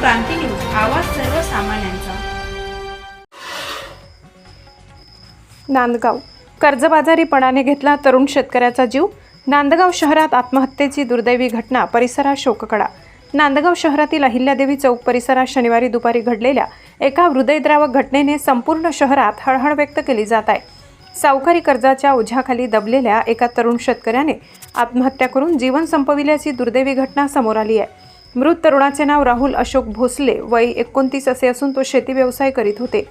क्रांती news आवाज सर्वसामान्यांचा. नांदगाव. कर्जबाजारीपणाने घेतला तरुण शेतकऱ्याचा जीव. नांदगाव शहरात आत्महत्येची दुर्दैवी घटना परिसरात शोककडा. नांदगाव शहरातील अहिल्यादेवी चौक परिसरात शनिवारी दुपारी घडलेल्या एका हृदयद्रावक घटनेने संपूर्ण शहरात हळहळ व्यक्त केली जात आहे. सावकारी कर्जाच्या ओझ्याखाली दबलेल्या एका तरुण शेतकऱ्याने आत्महत्या करून जीवन संपविल्याची दुर्दैवी घटना समोर आली आहे. मृत तरुणाचे नाव राहुल अशोक भोसले. वय एकोणतीस असे असून तो शेती व्यवसाय करीत होते.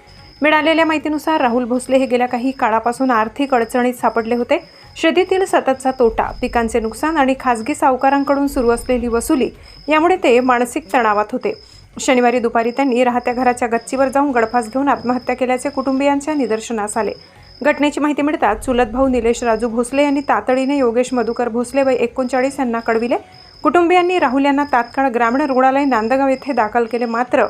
मिळालेल्या माहितीनुसार राहुल भोसले हे गेल्या काही काळापासून आर्थिक अडचणीत सापडले होते. शेतीतील सततचा तोटा पिकांचे नुकसान आणि खासगी सावकारांकडून सुरू असलेली वसुली यामुळे ते मानसिक तणावात होते. शनिवारी दुपारी त्यांनी राहत्या घराच्या गच्चीवर जाऊन गडफास घेऊन आत्महत्या केल्याचे कुटुंबियांच्या निदर्शनास आले. घटनेची माहिती मिळताच चुलत भाऊ निलेश राजू भोसले यांनी तातडीने योगेश मधुकर भोसले वय एकोणचाळीस यांना कळविले. कुटुंबियांनी राहुल यांना तात्काळ ग्रामीण रुग्णालय नांदगाव येथे दाखल केले मात्र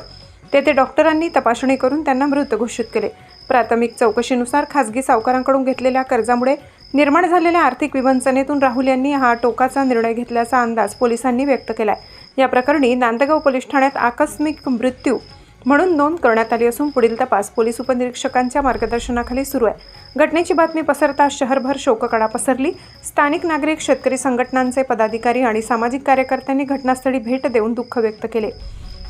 तेथे डॉक्टरांनी तपासणी करून त्यांना मृत घोषित केले. प्राथमिक चौकशीनुसार खासगी सावकारांकडून घेतलेल्या कर्जामुळे निर्माण झालेल्या आर्थिक विवंचनेतून राहुल यांनी हा टोकाचा निर्णय घेतल्याचा अंदाज पोलिसांनी व्यक्त केला या प्रकरणी नांदगाव पोलीस ठाण्यात आकस्मिक मृत्यू म्हणून नोंद करण्यात आली असून पुढील तपास पोलीस उपनिरीक्षकांच्या मार्गदर्शनाखाली सुरू आहे. घटनेची बातमी पसरताच शहरभर शोककळा पसरली. स्थानिक नागरिक शेतकरी संघटनांचे पदाधिकारी आणि सामाजिक कार्यकर्त्यांनी घटनास्थळी भेट देऊन दुःख व्यक्त केले.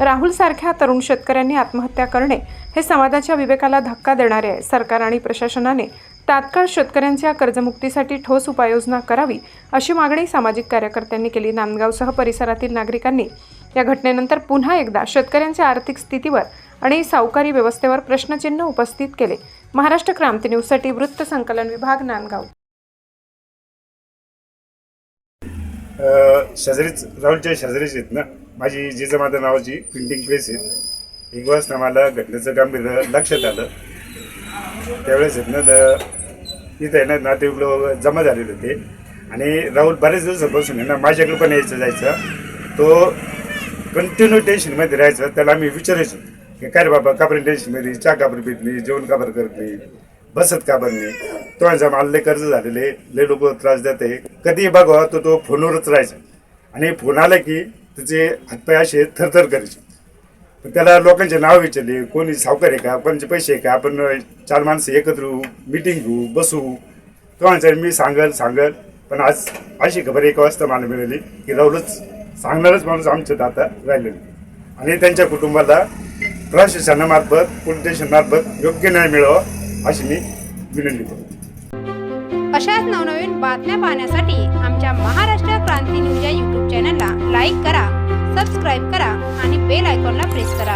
राहुल सारख्या तरुण शेतकऱ्यांनी आत्महत्या करणे हे समाजाच्या विवेकाला धक्का देणारे आहे. सरकार आणि प्रशासनाने तात्काळ शेतकऱ्यांच्या कर्जमुक्तीसाठी ठोस उपाययोजना करावी अशी मागणी सामाजिक कार्यकर्त्यांनी केली. नांदगावसह परिसरातील नागरिकांनी या घटनेनंतर पुन्हा एकदा शेतकऱ्यांच्या आर्थिक स्थितीवर आणि सावकारी व्यवस्थेवर प्रश्नचिन्ह उपस्थित केले. महाराष्ट्र क्रांती न्यूजसाठी वृत्त संकलन विभाग नांदगाव. शेजारीच राहुलच्या शेजारीच आहेत ना? माझी जिजामाता नावाची प्रिंटिंग प्रेस आहे एक वाजता मला घटनेचं गांभीर्य लक्षात आलं. त्यावेळेस आहेत ना तर इथं आहे ना नातेवाईक लोक जमा झालेले होते. आणि राहुल बऱ्याच दिवसापासून आहे ना माझ्याकडे पण यायचं जायचं. तो कंटिन्यू टेन्शनमध्ये राहायचं. त्याला आम्ही विचारायचो की काय रे बाबा कापरे टेन्शनमध्ये चहा काबर पित नाही जेवण काबर करत नाही बसत का बरं नाही? तो माझा मला लय कर्ज झालेले लय लोक त्रास देत आहे. कधी बघा तो तो फोनवरच राहायचा. आणि फोन आला की त्याचे हातपाय असे थरथर करायचे. पण त्याला लोकांचे नाव विचारले कोणी सावकार आहे का? कोणाचे पैसे आहे का? आपण चार माणसं एकत्र येऊ मिटिंग घेऊ बसू. तो म्हणायचा मी सांगल सांगल. पण आज अशी खबर एका वाजता मला मिळाली की राहुलच सांगणारच माणूस आमच्यात आता राहिलेलं. आणि त्यांच्या कुटुंबाला प्रशासनामार्फत पोलीस स्टेशनमार्फत योग्य न्याय मिळावा अशी मी विनंती करतो. अशाच नवनवीन बातम्या पाहण्यासाठी आमच्या महाराष्ट्र क्रांती न्यूज या यूट्यूब चॅनलला लाईक करा सबस्क्राईब करा आणि बेल आयकॉनला प्रेस करा.